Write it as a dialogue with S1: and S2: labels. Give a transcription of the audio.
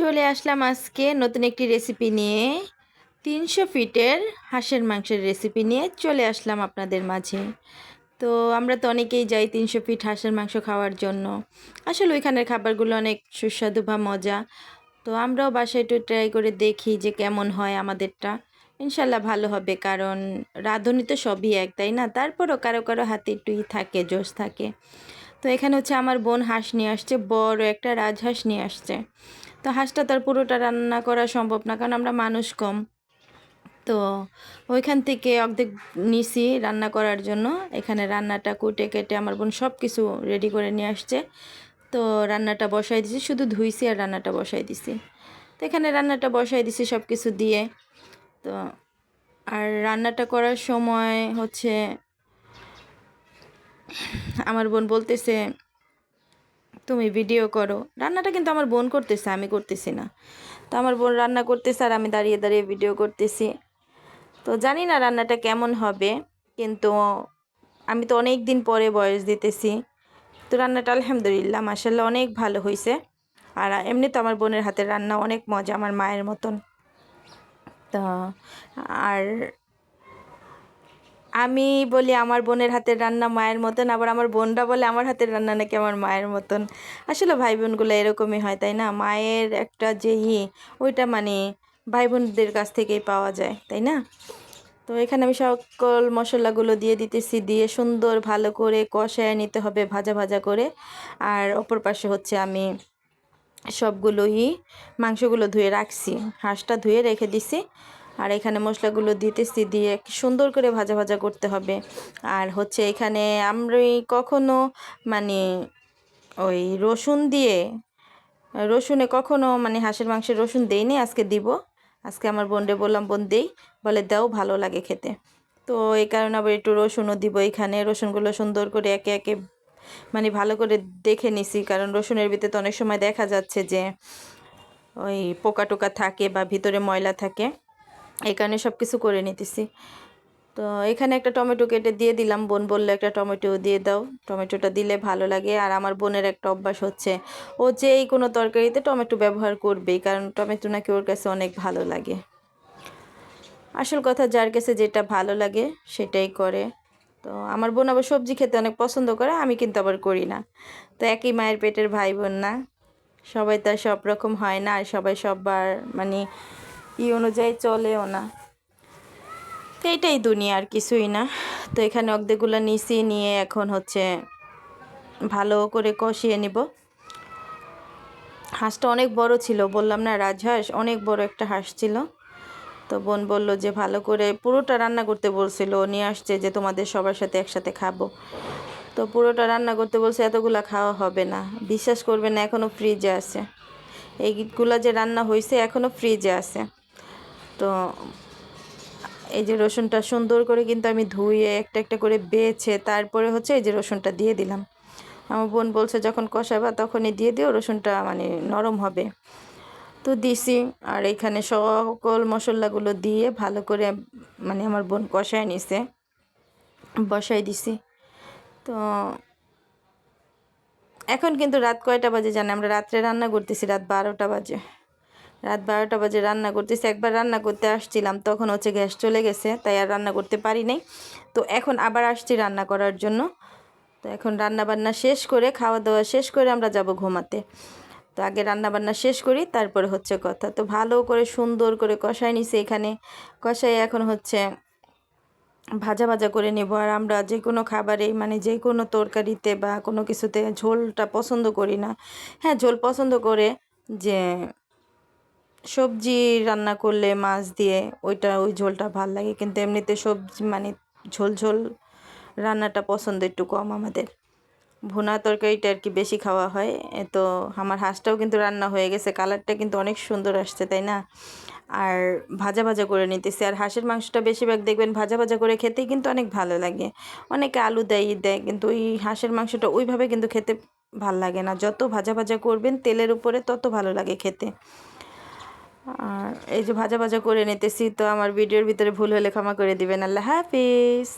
S1: চলে আসলাম আজকে নতুন একটি রেসিপি নিয়ে। তিনশো ফিটের হাঁসের মাংসের রেসিপি নিয়ে চলে আসলাম আপনাদের মাঝে। তো আমরা তো অনেকেই যাই তিনশো ফিট হাঁসের মাংস খাওয়ার জন্য। আসলে ওইখানের খাবারগুলো অনেক সুস্বাদু বা মজা। তো আমরাও বাসায় একটু ট্রাই করে দেখি যে কেমন হয় আমাদেরটা। ইনশাল্লাহ ভালো হবে, কারণ রাঁধুনি তো সবই এক, তাই না? তারপরও কারও কারও হাতে একটু থাকে, জোশ থাকে। তো এখানে হচ্ছে আমার বোন হাঁস নিয়ে আসছে, বড় একটা রাজহাঁস নিয়ে আসছে। তো হাঁসটা তার পুরোটা রান্না করা সম্ভব না, কারণ আমরা মানুষ কম। তো ওইখান থেকে অর্ধেক নিছি রান্না করার জন্য। এখানে রান্নাটা কুটে কেটে আমার বোন সব কিছু রেডি করে নিয়ে আসছে। তো রান্নাটা বসাই দিছি, শুধু ধুইছি আর রান্নাটা বসাই দিছি। তো এখানে রান্নাটা বসাই দিছি সব কিছু দিয়ে। তো আর রান্নাটা করার সময় হচ্ছে, আমার বোন বলতেছে তুমি ভিডিও করো। রান্নাটা কিন্তু আমার বোন করতেছে, আমি করতেছি না। তো আমার বোন রান্না করতেছে আর আমি দাঁড়িয়ে দাঁড়িয়ে ভিডিও করতেছি। তো জানি না রান্নাটা কেমন হবে, কিন্তু আমি তো অনেক দিন পরে বয়স দিতেছি। তো রান্নাটা আলহামদুলিল্লাহ মাসাল্লাহ অনেক ভালো হয়েছে আর এমনি তো আমার বোনের হাতের রান্না অনেক মজা, আমার মায়ের মতন। তা আর আমি বলি আমার বোনের হাতের রান্না মায়ের মতন, আবার আমার বোনরা বলে আমার হাতের রান্না নাকি আমার মায়ের মতন। আসলে ভাই বোনগুলো এরকমই হয়, তাই না? মায়ের একটা যে ই, ওইটা মানে ভাই বোনদের কাছ থেকেই পাওয়া যায়, তাই না? তো এখানে আমি সকল মশলাগুলো দিয়ে দিতেছি, দিয়ে সুন্দর ভালো করে কষায় নিতে হবে ভাজা ভাজা করে। আর অপর পাশে হচ্ছে আমি সবগুলোই মাংসগুলো ধুয়ে রাখছি, হাঁসটা ধুয়ে রেখে দিছি। আর এখানে মশলাগুলো দিতেছি দিয়ে সুন্দর করে ভাজা ভাজা করতে হবে। আর হচ্ছে এখানে আমি কখনো মানে ওই রসুন দিয়ে, রসুনে কখনো মানে হাঁসের মাংসের রসুন দেইনি, আজকে দিব। আজকে আমার বোনরে বললাম, বোন, দেই। বলে, দাও, ভালো লাগে খেতে। তো এই কারণে আবার একটু রসুনও দিব এখানে। রসুনগুলো সুন্দর করে একে একে মানে ভালো করে দেখে নিছি, কারণ রসুনের ভিতরে তো অনেক সময় দেখা যাচ্ছে যে ওই পোকা টোকা থাকে বা ভিতরে ময়লা থাকে। এই কারণে সব কিছু করে নিতেছি। তো এখানে একটা টমেটো কেটে দিয়ে দিলাম। বোন বলল, একটা টমেটো দিয়ে দাও। টমেটোটা দিলে ভালো লাগে। আর আমার বোনের একটা অভ্যাস হচ্ছে, ও যেই কোনো তরকারিতে টমেটো ব্যবহার করবেই, কারণ টমেটো নাকি ওর কাছে অনেক ভালো লাগে। আসল কথা, যার কাছে যেটা ভালো লাগে, সেটাই করে। তো আমার বোন আবার সবজি খেতে অনেক পছন্দ করে, আমি কিন্তু আবার করি না। তো একই মায়ের পেটের ভাই বোন না। সবাই তার সব রকম হয় না, আর সবাই সববার মানে ই অনুযায়ী চলেও না। এইটাই দুনিয়া, আর কিছুই না। তো এখানে অর্ধেকগুলো নিচি নিয়ে এখন হচ্ছে ভালো করে কষিয়ে নিব। হাঁসটা অনেক বড় ছিল, বললাম না রাজহাঁস অনেক বড় একটা হাঁস ছিল। তো বোন বলল যে ভালো করে পুরোটা রান্না করতে বলছিল, নিয়ে আসছে যে তোমাদের সবার সাথে একসাথে খাব। তো পুরোটা রান্না করতে বলছে, এতগুলা খাওয়া হবে না। বিশ্বাস করবে না এখনও ফ্রিজে আছে। এইগুলো যে রান্না হয়েছে এখনও ফ্রিজে আছে। তো এই যে রসুনটা সুন্দর করে কিন্তু আমি ধুয়ে একটা একটা করে বেছে তারপরে হচ্ছে এই যে রসুনটা দিয়ে দিলাম। আমার বোন বলছে, যখন কষাবা তখনই দিয়ে দিও, রসুনটা মানে নরম হবে। তো দিছি, আর এখানে সকল মশলাগুলো দিয়ে ভালো করে মানে আমার বোন কষায় নিছে বসাই দিছি। তো এখন কিন্তু রাত কয়টা বাজে জানে আমরা রাত্রে রান্না করতেছি, রাত বারোটা বাজে। রাত বারোটা বাজে রান্না করতেছি। একবার রান্না করতে আসছিলাম, তখন হচ্ছে গ্যাস চলে গেছে, তাই আর রান্না করতে পারি নাই। তো এখন আবার আসছি রান্না করার জন্য। তো এখন রান্না বান্না শেষ করে খাওয়া দাওয়া শেষ করে আমরা যাব ঘুমাতে। তো আগে রান্না বান্না শেষ করি, তারপরে হচ্ছে কথা। তো ভালো করে সুন্দর করে কষাই নিছি এখানে। কষাই এখন হচ্ছে ভাজা ভাজা করে নেব। আর আমরা যে কোনো খাবারে মানে যে কোনো তরকারিতে বা কোনো কিছুতে ঝোলটা পছন্দ করি না। হ্যাঁ ঝোল পছন্দ করে যে সবজি রান্না করলে মাছ দিয়ে ওইটা, ওই ঝোলটা ভালো লাগে। কিন্তু এমনিতে সবজি মানে ঝোল ঝোল রান্নাটা পছন্দ একটু কম আমাদের। ভুনা তরকারিটা আর কি বেশি খাওয়া হয়। তো আমার হাঁসটাও কিন্তু রান্না হয়ে গেছে। কালারটা কিন্তু অনেক সুন্দর আসছে, তাই না? আর ভাজা ভাজা করে নিতেছি। আর হাঁসের মাংসটা বেশিরভাগ দেখবেন ভাজা ভাজা করে খেতেই কিন্তু অনেক ভালো লাগে। অনেকে আলু দেয় দেয়, কিন্তু ওই হাঁসের মাংসটা ওইভাবে কিন্তু খেতে ভালো লাগে না। যত ভাজা ভাজা করবেন তেলের উপরে তত ভালো লাগে খেতে। আর এই যে ভাজা ভাজা করে নিতেছি, তো আমার ভিডিওর ভিতরে ভুল হলে ক্ষমা করে দিবেন। আল্লাহ হাফিজ।